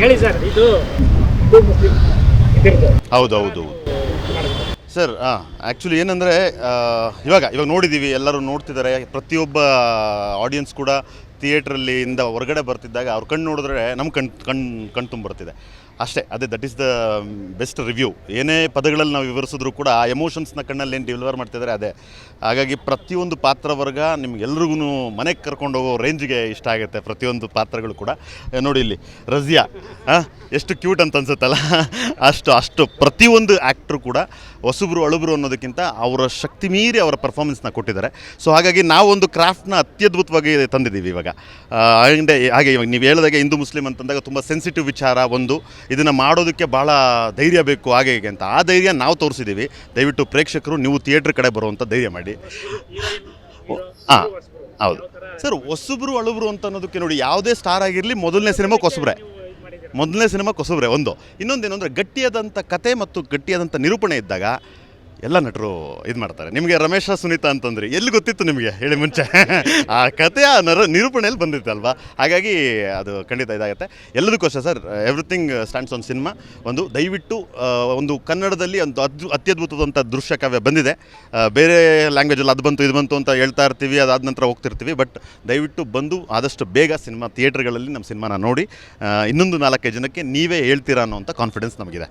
ಹೇಳಿ ಸರ್, ಇದು ಹೌದೌದು. ಸರ್ ಆ್ಯಕ್ಚುಲಿ ಏನಂದರೆ ಇವಾಗ ಇವಾಗ ನೋಡಿದ್ದೀವಿ ಎಲ್ಲರೂ ನೋಡ್ತಿದ್ದಾರೆ, ಪ್ರತಿಯೊಬ್ಬ ಆಡಿಯನ್ಸ್ ಕೂಡ ಥಿಯೇಟ್ರಲ್ಲಿ ಇಂದ ಹೊರಗಡೆ ಬರ್ತಿದ್ದಾಗ ಅವ್ರ ಕಣ್ಣು ನೋಡಿದ್ರೆ ನಮ್ಮ ಕಣ್ ಕಣ್ ಕಣ್ ಅಷ್ಟೇ, ಅದೇ that is the best review ಏನೇ ಪದಗಳಲ್ಲಿ ನಾವು ವಿವರಿಸಿದ್ರು ಕೂಡ ಆ ಎಮೋಷನ್ಸ್ನ ಕಣ್ಣಲ್ಲಿ ಏನು ಡೆಲಿವರ್ ಮಾಡ್ತಿದ್ದಾರೆ ಅದೇ. ಹಾಗಾಗಿ ಪ್ರತಿಯೊಂದು ಪಾತ್ರವರ್ಗ ನಿಮ್ಗೆಲ್ರಿಗೂ ಮನೆಗೆ ಕರ್ಕೊಂಡು ಹೋಗೋ ರೇಂಜ್ಗೆ ಇಷ್ಟ ಆಗುತ್ತೆ ಪ್ರತಿಯೊಂದು ಪಾತ್ರಗಳು ಕೂಡ. ನೋಡಿ ಇಲ್ಲಿ ರಜಿಯಾ ಎಷ್ಟು ಕ್ಯೂಟ್ ಅಂತ ಅನ್ಸುತ್ತಲ್ಲ. ಅಷ್ಟು ಅಷ್ಟು ಪ್ರತಿಯೊಂದು ಆ್ಯಕ್ಟ್ರು ಕೂಡ ಹೊಸಬ್ರು, ಅಳುಬ್ರು ಅನ್ನೋದಕ್ಕಿಂತ ಅವರ ಶಕ್ತಿ ಮೀರಿ ಅವರ ಪರ್ಫಾರ್ಮೆನ್ಸ್ನ ಕೊಟ್ಟಿದ್ದಾರೆ. ಸೊ ಹಾಗಾಗಿ ನಾವೊಂದು ಕ್ರಾಫ್ಟ್ನ ಅತ್ಯದ್ಭುತವಾಗಿ ತಂದಿದ್ದೀವಿ ಇವಾಗ. ಆ್ಯಂಡ್ ಹಾಗೆ ಇವಾಗ ನೀವು ಹೇಳಿದಾಗೆ ಹಿಂದೂ ಮುಸ್ಲಿಂ ಅಂತಂದಾಗ ತುಂಬ ಸೆನ್ಸಿಟಿವ್ ವಿಚಾರ ಒಂದು. ಇದನ್ನು ಮಾಡೋದಕ್ಕೆ ಭಾಳ ಧೈರ್ಯ ಬೇಕು ಹಾಗೆ ಹೀಗೆ ಅಂತ. ಆ ಧೈರ್ಯ ನಾವು ತೋರಿಸಿದ್ದೀವಿ ದಯವಿಟ್ಟು ಪ್ರೇಕ್ಷಕರು ನೀವು ಥಿಯೇಟ್ರ್ ಕಡೆ ಬರುವಂಥ ಧೈರ್ಯ ಮಾಡಿ. ಹಾಂ ಹೌದು. ಸರ್, ಹೊಸಬ್ರು, ಅಳುಬ್ರು ಅಂತ ಅನ್ನೋದಕ್ಕೆ ನೋಡಿ ಯಾವುದೇ ಸ್ಟಾರ್ ಆಗಿರಲಿ ಮೊದಲನೇ ಸಿನಿಮಾ ಹೊಸಬ್ರೆ. ಮೊದಲನೇ ಸಿನಿಮಾ ಹೊಸಬ್ರೆ, ಒಂದು. ಇನ್ನೊಂದೇನು ಅಂದರೆ ಗಟ್ಟಿಯಾದಂಥ ಕತೆ ಮತ್ತು ಗಟ್ಟಿಯಾದಂಥ ನಿರೂಪಣೆ ಇದ್ದಾಗ ಎಲ್ಲ ನಟರು ಇದು ಮಾಡ್ತಾರೆ. ನಿಮಗೆ ರಮೇಶ, ಸುನೀತಾ ಅಂತಂದ್ರೆ ಎಲ್ಲಿ ಗೊತ್ತಿತ್ತು ನಿಮಗೆ? ಹೇಳಿ ಮುಂಚೆ. ಆ ಕತೆ ಆ ನರ ನಿರೂಪಣೆಯಲ್ಲಿ ಬಂದಿತ್ತು ಅಲ್ವಾ? ಹಾಗಾಗಿ ಅದು ಖಂಡಿತ ಇದಾಗುತ್ತೆ. ಎಲ್ಲದಕ್ಕೋಸ್ಕರ sir everything stands on cinema ಒಂದು ದಯವಿಟ್ಟು ಒಂದು ಕನ್ನಡದಲ್ಲಿ ಒಂದು ಅದ್ ಅತ್ಯದ್ಭುತವಾದಂಥ ದೃಶ್ಯ ಕಾವ್ಯ ಬಂದಿದೆ. ಬೇರೆ ಲ್ಯಾಂಗ್ವೇಜಲ್ಲಿ ಅದು ಬಂತು, ಇದು ಬಂತು ಅಂತ ಹೇಳ್ತಾ ಇರ್ತೀವಿ, ಅದಾದ ನಂತರ ಹೋಗ್ತಿರ್ತೀವಿ. ಬಟ್ ದಯವಿಟ್ಟು ಬಂದು ಆದಷ್ಟು ಬೇಗ ಸಿನಿಮಾ ಥಿಯೇಟ್ರ್ಗಳಲ್ಲಿ ನಮ್ಮ ಸಿನಿಮಾನ ನೋಡಿ. ಇನ್ನೊಂದು ನಾಲ್ಕೈದು ಜನಕ್ಕೆ ನೀವೇ ಹೇಳ್ತೀರಾ ಅನ್ನೋಂಥ ಕಾನ್ಫಿಡೆನ್ಸ್ ನಮಗಿದೆ.